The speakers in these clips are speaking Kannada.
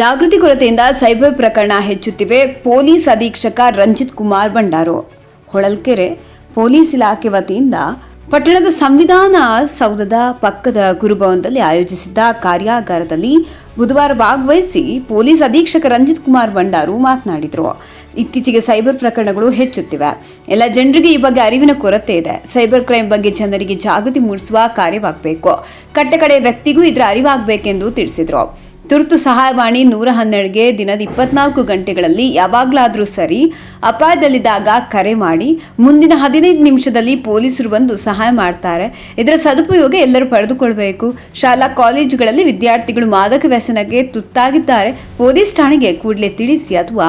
ಜಾಗೃತಿ ಕೊರತೆಯಿಂದ ಸೈಬರ್ ಪ್ರಕರಣ ಹೆಚ್ಚುತ್ತಿವೆ. ಪೊಲೀಸ್ ಅಧೀಕ್ಷಕ ರಂಜಿತ್ ಕುಮಾರ್ ಭಂಡಾರು. ಹೊಳಲ್ಕೆರೆ ಪೊಲೀಸ್ ಇಲಾಖೆ ವತಿಯಿಂದ ಪಟ್ಟಣದ ಸಂವಿಧಾನ ಸೌಧದ ಪಕ್ಕದ ಗುರುಭವನದಲ್ಲಿ ಆಯೋಜಿಸಿದ್ದ ಕಾರ್ಯಾಗಾರದಲ್ಲಿ ಬುಧವಾರ ಭಾಗವಹಿಸಿ ಪೊಲೀಸ್ ಅಧೀಕ್ಷಕ ರಂಜಿತ್ ಕುಮಾರ್ ಭಂಡಾರು ಮಾತನಾಡಿದರು. ಇತ್ತೀಚೆಗೆ ಸೈಬರ್ ಪ್ರಕರಣಗಳು ಹೆಚ್ಚುತ್ತಿವೆ. ಎಲ್ಲ ಜನರಿಗೆ ಈ ಬಗ್ಗೆ ಅರಿವಿನ ಕೊರತೆ ಇದೆ. ಸೈಬರ್ ಕ್ರೈಮ್ ಬಗ್ಗೆ ಜನರಿಗೆ ಜಾಗೃತಿ ಮೂಡಿಸುವ ಕಾರ್ಯವಾಗಬೇಕು. ಕಟ್ಟಕಡೆ ವ್ಯಕ್ತಿಗೂ ಇದರ ಅರಿವಾಗಬೇಕೆಂದು ತಿಳಿಸಿದರು. ತುರ್ತು ಸಹಾಯವಾಣಿ ನೂರ ಹನ್ನೆರಡುಗೆ ದಿನದ ಇಪ್ಪತ್ನಾಲ್ಕು ಗಂಟೆಗಳಲ್ಲಿ ಯಾವಾಗಲಾದರೂ ಸರಿ ಅಪಾಯದಲ್ಲಿದ್ದಾಗ ಕರೆ ಮಾಡಿ ಮುಂದಿನ ಹದಿನೈದು ನಿಮಿಷದಲ್ಲಿ ಪೊಲೀಸರು ಬಂದು ಸಹಾಯ ಮಾಡ್ತಾರೆ. ಇದರ ಸದುಪಯೋಗ ಎಲ್ಲರೂ ಪಡೆದುಕೊಳ್ಬೇಕು. ಶಾಲಾ ಕಾಲೇಜುಗಳಲ್ಲಿ ವಿದ್ಯಾರ್ಥಿಗಳು ಮಾದಕ ವ್ಯಸನಕ್ಕೆ ತುತ್ತಾಗಿದ್ದಾರೆ. ಪೊಲೀಸ್ ಠಾಣೆಗೆ ಕೂಡಲೇ ತಿಳಿಸಿ ಅಥವಾ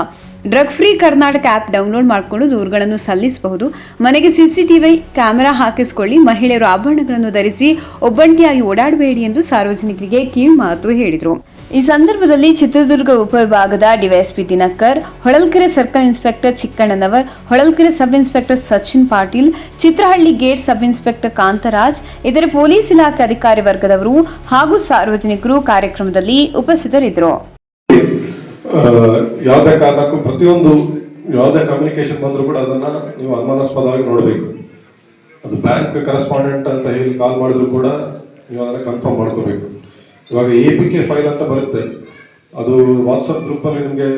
drug free Karnataka app download ಮಾಡಿಕೊಂಡು ದೂರುಗಳನ್ನು ಸಲ್ಲಿಸಬಹುದು. ಮನೆಗೆ ಸಿಸಿಟಿವಿ ಕ್ಯಾಮೆರಾ ಹಾಕಿಸಿಕೊಳ್ಳಿ. ಮಹಿಳೆಯರು ಆಭರಣಗಳನ್ನು ಧರಿಸಿ ಒಬ್ಬಂಟಿಯಾಗಿ ಓಡಾಡಬೇಡಿ ಎಂದು ಸಾರ್ವಜನಿಕರಿಗೆ ಕಿವಿಮಾತು ಹೇಳಿದರು. ಈ ಸಂದರ್ಭದಲ್ಲಿ ಚಿತ್ರದುರ್ಗ ಉಪವಿಭಾಗದ DYSP Dinakar, Holalkere circle inspector Chikkannanavar, Holalkere sub inspector Sachin Patil, Chitrahalli gate sub inspector Kantharaj ಇದರ ಪೊಲೀಸ್ ಇಲಾಖೆ ಅಧಿಕಾರಿ ವರ್ಗದವರು ಹಾಗೂ ಸಾರ್ವಜನಿಕರು ಕಾರ್ಯಕ್ರಮದಲ್ಲಿ ಉಪಸ್ಥಿತರಿದ್ದರು. ಯಾವುದೇ ಕಾರಣಕ್ಕೂ ಪ್ರತಿಯೊಂದು ಯಾವುದೇ ಕಮ್ಯುನಿಕೇಶನ್ ಬಂದರೂ ಕೂಡ ಅದನ್ನು ನೀವು ಅನುಮಾನಾಸ್ಪದವಾಗಿ ನೋಡಬೇಕು. ಅದು ಬ್ಯಾಂಕ್ ಕರೆಸ್ಪಾಂಡೆಂಟ್ ಅಂತ ಹೇಳಿ ಕಾಲ್ ಮಾಡಿದ್ರು ಕೂಡ ನೀವು ಅದನ್ನು ಕನ್ಫರ್ಮ್ ಮಾಡ್ಕೋಬೇಕು. ಇವಾಗ ಎ ಪಿ ಕೆ ಫೈಲ್ ಅಂತ ಬರುತ್ತೆ. ಅದು ವಾಟ್ಸಪ್ ಗ್ರೂಪಲ್ಲಿ ನಿಮಗೆ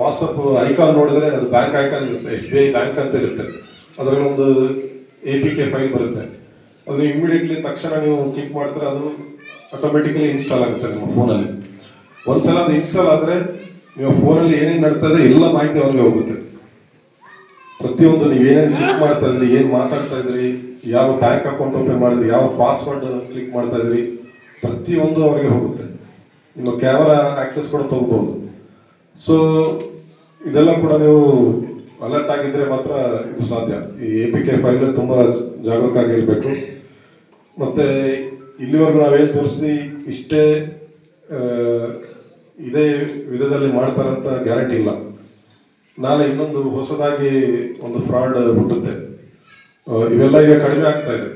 ವಾಟ್ಸಪ್ ಐಕಾನ್ ನೋಡಿದರೆ ಅದು ಬ್ಯಾಂಕ್ ಐಕಾನ್ ಇರುತ್ತೆ ಎಸ್ ಬಿ ಐ ಬ್ಯಾಂಕ್ ಅಂತ ಇರುತ್ತೆ. ಅದರಲ್ಲಿ ಒಂದು ಎ ಪಿ ಕೆ ಫೈಲ್ ಬರುತ್ತೆ. ಅದು ಇಮಿಡಿಯೇಟ್ಲಿ ತಕ್ಷಣ ನೀವು ಕ್ಲಿಕ್ ಮಾಡ್ತಾರೆ ಅದು ಆಟೋಮೆಟಿಕಲಿ ಇನ್ಸ್ಟಾಲ್ ಆಗುತ್ತೆ ನಿಮ್ಮ ಫೋನಲ್ಲಿ ಒಂದ್ಸಲ ಅದು ಇನ್ಸ್ಟಾಲ್ ಆದರೆ ನೀವು ಫೋನಲ್ಲಿ ಏನೇನು ನಡ್ತದೆ ಎಲ್ಲ ಮಾಹಿತಿ ಅವ್ರಿಗೆ ಹೋಗುತ್ತೆ. ಪ್ರತಿಯೊಂದು ನೀವು ಏನೇನು ಕ್ಲಿಕ್ ಮಾಡ್ತಾ ಇದ್ರಿ, ಏನು ಮಾತಾಡ್ತಾ ಇದ್ರಿ, ಯಾವ ಬ್ಯಾಂಕ್ ಅಕೌಂಟ್ ಓಪನ್ ಮಾಡಿದ್ರಿ, ಯಾವ ಪಾಸ್ವರ್ಡ್ ಕ್ಲಿಕ್ ಮಾಡ್ತಾ ಇದ್ರಿ, ಪ್ರತಿಯೊಂದು ಅವ್ರಿಗೆ ಹೋಗುತ್ತೆ. ನಿಮ್ಮ ಕ್ಯಾಮರಾ ಆಕ್ಸೆಸ್ ಕೂಡ ತಗೋಬಹುದು. ಸೊ ಇದೆಲ್ಲ ಕೂಡ ನೀವು ಅಲರ್ಟ್ ಆಗಿದ್ರೆ ಮಾತ್ರ ಇದು ಸಾಧ್ಯ. ಈ ಎ ಪಿ ಕೆ ಫೈಲ್ ತುಂಬ ಜಾಗರೂಕರಾಗಿರ್ಬೇಕು. ಮತ್ತೆ ಇಲ್ಲಿವರೆಗೂ ನಾವೇನು ತೋರಿಸಿದ್ವಿ, ಇಷ್ಟೇ ಇದೇ ವಿಧದಲ್ಲಿ ಮಾಡ್ತಾರಂತ ಗ್ಯಾರಂಟಿ ಇಲ್ಲ. ನಾಳೆ ಇನ್ನೊಂದು ಹೊಸದಾಗಿ ಒಂದು ಫ್ರಾಡ್ ಹುಟ್ಟುತ್ತೆ. ಇವೆಲ್ಲ ಈಗ ಕಡಿಮೆ ಆಗ್ತಾ ಇದೆ.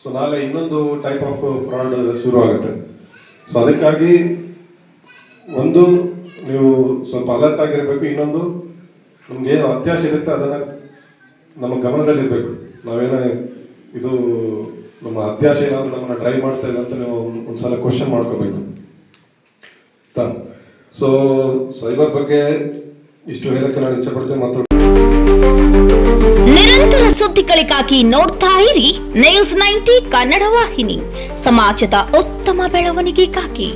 ಸೊ ನಾಳೆ ಇನ್ನೊಂದು ಟೈಪ್ ಆಫ್ ಫ್ರಾಡ್ ಶುರು ಆಗುತ್ತೆ. ಸೊ ಅದಕ್ಕಾಗಿ ಒಂದು, ನೀವು ಸ್ವಲ್ಪ ಅಲರ್ಟ್ ಆಗಿರಬೇಕು. ಇನ್ನೊಂದು ನಮ್ಗೇನು ಅತ್ಯಾಶ ಇರುತ್ತೆ, ಅದನ್ನು ನಮ್ಮ ಗಮನದಲ್ಲಿರಬೇಕು. ನಾವೇನೋ ಇದು ನಮ್ಮ ಅತ್ಯಾಶ ಏನಾದರೂ ನಮ್ಮನ್ನು ಡ್ರೈವ್ ಮಾಡ್ತಾ ಇದೆ ಅಂತ ನೀವು ಒಂದು ಸಲ ಕ್ವಶನ್ ಮಾಡ್ಕೋಬೇಕು. ಸೊ ಸೈಬರ್ ಬಗ್ಗೆ ಇಷ್ಟು ಹೇಳಕ್ಕೆ ನಾನು ಇಚ್ಛೆ ಮತ್ತು ನಿರಂತರ ಸುದ್ದಿಗಳಿಗಾಗಿ ನೋಡ್ತಾ ಇರಿ ನ್ಯೂಸ್ ನೈಂಟಿ ಕನ್ನಡ ವಾಹಿನಿ. ಸಮಾಜದ ಉತ್ತಮ ಬೆಳವಣಿಗೆಗಾಗಿ.